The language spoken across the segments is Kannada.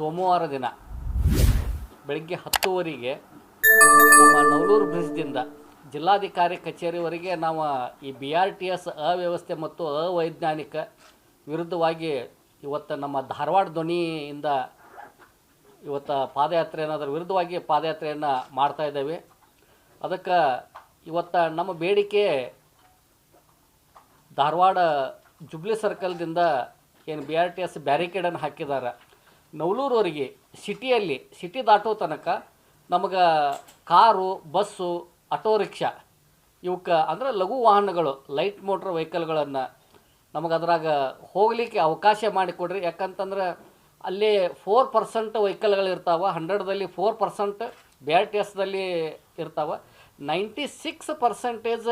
ಸೋಮವಾರ ದಿನ ಬೆಳಗ್ಗೆ ಹತ್ತುವರೆಗೆ ನಮ್ಮ ನವಲೂರು ಬ್ರಿಡ್ಜ್ದಿಂದ ಜಿಲ್ಲಾಧಿಕಾರಿ ಕಚೇರಿವರೆಗೆ ನಾವು ಈ ಬಿ ಆರ್ ಟಿ ಎಸ್ ಅವ್ಯವಸ್ಥೆ ಮತ್ತು ಅವೈಜ್ಞಾನಿಕ ವಿರುದ್ಧವಾಗಿ ಇವತ್ತು ನಮ್ಮ ಧಾರವಾಡ ಧ್ವನಿಯಿಂದ ಇವತ್ತು ಪಾದಯಾತ್ರೆ ಅನ್ನೋದ್ರ ವಿರುದ್ಧವಾಗಿ ಪಾದಯಾತ್ರೆಯನ್ನು ಮಾಡ್ತಾ ಇದ್ದೇವೆ. ಅದಕ್ಕೆ ಇವತ್ತು ನಮ್ಮ ಬೇಡಿಕೆ ಧಾರವಾಡ ಜುಬ್ಲಿ ಸರ್ಕಲ್ದಿಂದ ಏನು ಬಿ ಆರ್ ಟಿ ಎಸ್ ಬ್ಯಾರಿಕೇಡನ್ನು ಹಾಕಿದ್ದಾರೆ ನವಲೂರವರೆಗೆ ಸಿಟಿಯಲ್ಲಿ, ಸಿಟಿ ದಾಟೋ ತನಕ ನಮಗೆ ಕಾರು, ಬಸ್ಸು, ಆಟೋ ರಿಕ್ಷಾ ಇವಕ್ಕೆ ಅಂದ್ರೆ ಲಘು ವಾಹನಗಳು, ಲೈಟ್ ಮೋಟ್ರ್ ವೆಹಿಕಲ್ಗಳನ್ನು ನಮಗೆ ಅದರಾಗ ಹೋಗಲಿಕ್ಕೆ ಅವಕಾಶ ಮಾಡಿಕೊಡ್ರಿ ಯಾಕಂತಂದ್ರೆ ಅಲ್ಲಿ ಫೋರ್ ಪರ್ಸೆಂಟ್ ವೆಹಿಕಲ್ಗಳು ಇರ್ತಾವೆ ಹಂಡ್ರೆಡ್ದಲ್ಲಿ four percent B R T ಎಸ್ದಲ್ಲಿ ಇರ್ತಾವೆ. ನೈಂಟಿ ಸಿಕ್ಸ್ ಪರ್ಸೆಂಟೇಜ್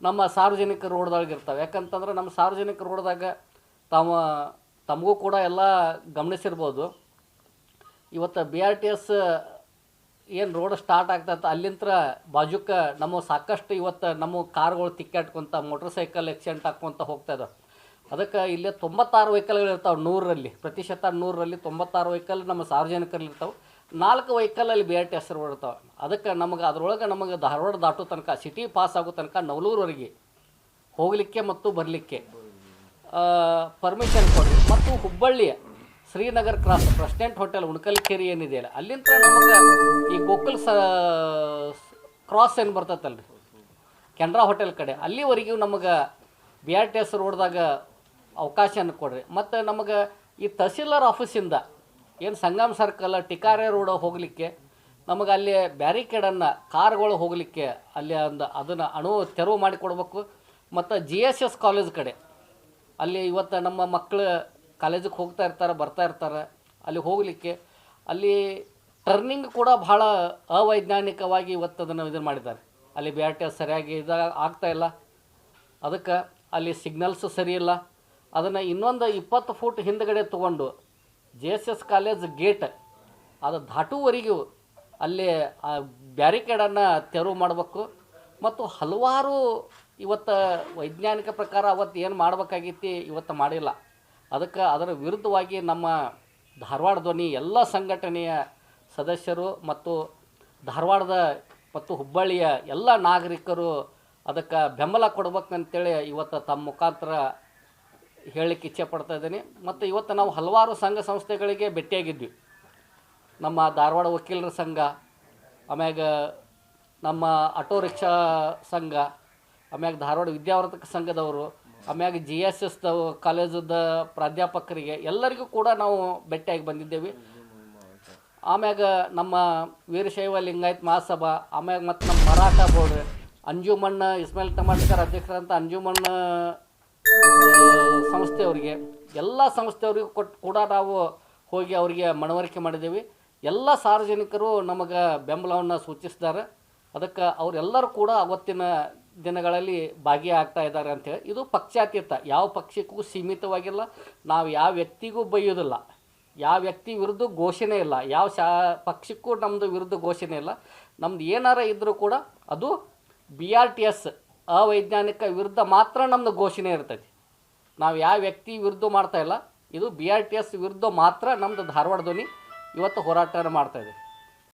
ನಮ್ಮ ಸಾರ್ವಜನಿಕ ರೋಡ್ದೊಳಗೆ ಇರ್ತಾವೆ. ಯಾಕಂತಂದ್ರೆ ನಮ್ಮ ಸಾರ್ವಜನಿಕ ರೋಡ್ದಾಗ ತಾವು ತಮಗೂ ಕೂಡ ಎಲ್ಲ ಗಮನಿಸಿರ್ಬೋದು. ಇವತ್ತು ಬಿ ಆರ್ ಟಿ ಎಸ್ ಏನು ರೋಡ್ ಸ್ಟಾರ್ಟ್ ಆಗ್ತೈತೆ ಅಲ್ಲಿಂತ್ರ ಬಾಜುಕ ನಮ್ಮ ಸಾಕಷ್ಟು ಇವತ್ತು ನಮ್ಮ ಕಾರ್ಗಳು ತಿಕ್ಕಾಟ್ಕೊಂತ ಮೋಟ್ರ್ ಸೈಕಲ್ ಆಕ್ಸಿಡೆಂಟ್ ಹಾಕ್ಕೊಂತ ಹೋಗ್ತಾ ಇದಾವೆ. ಅದಕ್ಕೆ ಇಲ್ಲೇ ತೊಂಬತ್ತಾರು ವೆಹಿಕಲ್ಗಳು ಇರ್ತಾವೆ ನೂರರಲ್ಲಿ, ಪ್ರತಿಶತ ನೂರರಲ್ಲಿ ತೊಂಬತ್ತಾರು ವೆಹಿಕಲ್ ನಮ್ಮ ಸಾರ್ವಜನಿಕರಲ್ಲಿ ಇರ್ತಾವೆ. ನಾಲ್ಕು ವೆಹಿಕಲಲ್ಲಿ B R T S road ಇರ್ತಾವೆ. ಅದಕ್ಕೆ ನಮಗೆ, ಅದರೊಳಗೆ ನಮಗೆ ಧಾರವಾಡ ದಾಟೋ ತನಕ ಸಿಟಿ ಪಾಸ್ ಆಗೋ ತನಕ ನವಲೂರವರೆಗೆ ಹೋಗಲಿಕ್ಕೆ ಮತ್ತು ಬರಲಿಕ್ಕೆ. ಪರ್ಮಿಷನ್ ಕೊಡಿ. ಮತ್ತು ಹುಬ್ಬಳ್ಳಿಯ Srinagar cross president hotel Unakalkere ಏನಿದೆಯಲ್ಲ ಅಲ್ಲಿಂದ ನಮಗೆ ಈ ಗೋಕುಲ್ ಸ ಕ್ರಾಸ್ ಏನು ಬರ್ತೈತಲ್ರಿ? ಕೆನರಾ ಹೋಟೆಲ್ ಕಡೆ. ಅಲ್ಲಿವರೆಗೂ ನಮಗೆ ಬಿ ಆರ್ ಟಿ ಎಸ್ ರೋಡ್ದಾಗ ಅವಕಾಶನ ಕೊಡ್ರಿ. ಮತ್ತು ನಮಗೆ ಈ ತಹಸೀಲ್ದಾರ್ ಆಫೀಸಿಂದ ಏನು ಸಂಗಮ್ ಸರ್ಕಲ್ ಟಿಕಾರೆ ರೋಡ್ ಹೋಗಲಿಕ್ಕೆ, ನಮಗೆ ಅಲ್ಲಿ ಬ್ಯಾರಿಕೇಡನ್ನು ಕಾರ್ಗಳು ಹೋಗಲಿಕ್ಕೆ ಅಲ್ಲಿ ಒಂದು ಅದನ್ನು ಅಣು ತೆರವು ಮಾಡಿಕೊಡ್ಬೇಕು. ಮತ್ತು ಜಿ ಎಸ್ ಎಸ್ ಕಾಲೇಜ್ ಕಡೆ. ಅಲ್ಲಿ ಇವತ್ತು ನಮ್ಮ ಮಕ್ಕಳು ಕಾಲೇಜಿಗೆ ಹೋಗ್ತಾ ಇರ್ತಾರೆ, ಬರ್ತಾ ಇರ್ತಾರೆ, ಅಲ್ಲಿ ಹೋಗಲಿಕ್ಕೆ. ಅಲ್ಲಿ ಟರ್ನಿಂಗ್ ಕೂಡ ಭಾಳ ಅವೈಜ್ಞಾನಿಕವಾಗಿ ಇವತ್ತು ಅದನ್ನು ಇದನ್ನು ಮಾಡಿದ್ದಾರೆ. ಅಲ್ಲಿ ಬಿ ಆರ್ ಟಿ ಎಸ್ ಸರಿಯಾಗಿ ಇದು ಆಗ್ತಾ ಇಲ್ಲ. ಅದಕ್ಕೆ ಅಲ್ಲಿ ಸಿಗ್ನಲ್ಸ್ ಸರಿ ಇಲ್ಲ. ಅದನ್ನು ಇನ್ನೊಂದು ಇಪ್ಪತ್ತು ಫೂಟ್ ಹಿಂದ್ಗಡೆ ತೊಗೊಂಡು J S S college gate ಅದು ದಾಟುವರೆಗೂ ಅಲ್ಲಿ ಆ ಬ್ಯಾರಿಕೇಡನ್ನು ತೆರವು ಮಾಡಬೇಕು. ಮತ್ತು ಹಲವಾರು ಇವತ್ತು ವೈಜ್ಞಾನಿಕ ಪ್ರಕಾರ ಅವತ್ತು ಏನು ಮಾಡಬೇಕಾಗಿತ್ತು ಇವತ್ತು ಮಾಡಿಲ್ಲ. ಅದಕ್ಕೆ ಅದರ ವಿರುದ್ಧವಾಗಿ ನಮ್ಮ ಧಾರವಾಡ ಧ್ವನಿ ಎಲ್ಲ ಸಂಘಟನೆಯ ಸದಸ್ಯರು ಮತ್ತು ಧಾರವಾಡದ ಮತ್ತು ಹುಬ್ಬಳ್ಳಿಯ ಎಲ್ಲ ನಾಗರಿಕರು ಅದಕ್ಕೆ ಬೆಂಬಲ ಕೊಡ್ಬೇಕಂತೇಳಿ ಇವತ್ತು ತಮ್ಮ ಮುಖಾಂತರ ಹೇಳಲಿಕ್ಕೆ ಇಚ್ಛೆ ಪಡ್ತಾ ಇದ್ದೀನಿ. ಮತ್ತು ಇವತ್ತು ನಾವು ಹಲವಾರು ಸಂಘ ಸಂಸ್ಥೆಗಳಿಗೆ ಭೇಟಿಯಾಗಿದ್ವಿ. ನಮ್ಮ ಧಾರವಾಡ ವಕೀಲರ ಸಂಘ, ಆಮ್ಯಾಗ ನಮ್ಮ ಆಟೋ ರಿಕ್ಷಾ ಸಂಘ ಆಮ್ಯಾಗ ಧಾರವಾಡ ವಿದ್ಯಾವರ್ಧಕ ಸಂಘದವರು, ಆಮ್ಯಾಗ ಜಿ ಎಸ್ ಎಸ್ ಕಾಲೇಜದ ಪ್ರಾಧ್ಯಾಪಕರಿಗೆ ಎಲ್ಲರಿಗೂ ಕೂಡ ನಾವು ಭೇಟಿಯಾಗಿ ಬಂದಿದ್ದೇವೆ. ಆಮ್ಯಾಗ ನಮ್ಮ ವೀರಶೈವ ಲಿಂಗಾಯತ್ ಮಹಾಸಭಾ, ಆಮ್ಯಾಗ ಮತ್ತು ನಮ್ಮ ಮರಾಠ ಬೋರ್ಡ್, ಅಂಜುಮಣ್ಣ, ಇಸ್ಮಾಯಿಲ್ ತಮಾಟಕರ್ ಅಧ್ಯಕ್ಷರಂತ ಅಂಜುಮಣ್ಣ ಸಂಸ್ಥೆಯವರಿಗೆ, ಎಲ್ಲ ಸಂಸ್ಥೆಯವರಿಗೂ ಕೊಟ್ಟು ಕೂಡ ನಾವು ಹೋಗಿ ಅವರಿಗೆ ಮನವರಿಕೆ ಮಾಡಿದ್ದೇವೆ. ಎಲ್ಲ ಸಾರ್ವಜನಿಕರು ನಮಗೆ ಬೆಂಬಲವನ್ನು ಸೂಚಿಸಿದ್ದಾರೆ ಅದಕ್ಕೆ ಅವರೆಲ್ಲರೂ ಕೂಡ ಅವತ್ತಿನ ದಿನಗಳಲ್ಲಿ ಭಾಗಿಯಾಗ್ತಾ ಇದ್ದಾರೆ ಅಂತೇಳಿ ಇದು ಪಕ್ಷಾತೀತ. ಯಾವ ಪಕ್ಷಕ್ಕೂ ಸೀಮಿತವಾಗಿಲ್ಲ. ನಾವು ಯಾವ ವ್ಯಕ್ತಿಗೂ ಬೈಯೋದಿಲ್ಲ ಯಾವ ವ್ಯಕ್ತಿ ವಿರುದ್ಧ ಘೋಷಣೆ ಇಲ್ಲ. ಯಾವ ಶಾ, ಪಕ್ಷಕ್ಕೂ ನಮ್ಮದು ವಿರುದ್ಧ ಘೋಷಣೆ ಇಲ್ಲ. ನಮ್ದು ಏನಾರ ಇದ್ದರೂ ಕೂಡ ಅದು ಬಿ ಆರ್ ಟಿ ಎಸ್ ಅವೈಜ್ಞಾನಿಕ ವಿರುದ್ಧ ಮಾತ್ರ ನಮ್ಮದು ಘೋಷಣೆ ಇರ್ತೈತಿ. ನಾವು ಯಾವ ವ್ಯಕ್ತಿ ವಿರುದ್ಧ ಮಾಡ್ತಾ ಇಲ್ಲ, ಇದು ಬಿ ಆರ್ ಟಿ ಎಸ್ ವಿರುದ್ಧ ಮಾತ್ರ ನಮ್ಮದು ಧಾರವಾಡ ಧ್ವನಿ ಇವತ್ತು ಹೋರಾಟ ಮಾಡ್ತಾಯಿದೆ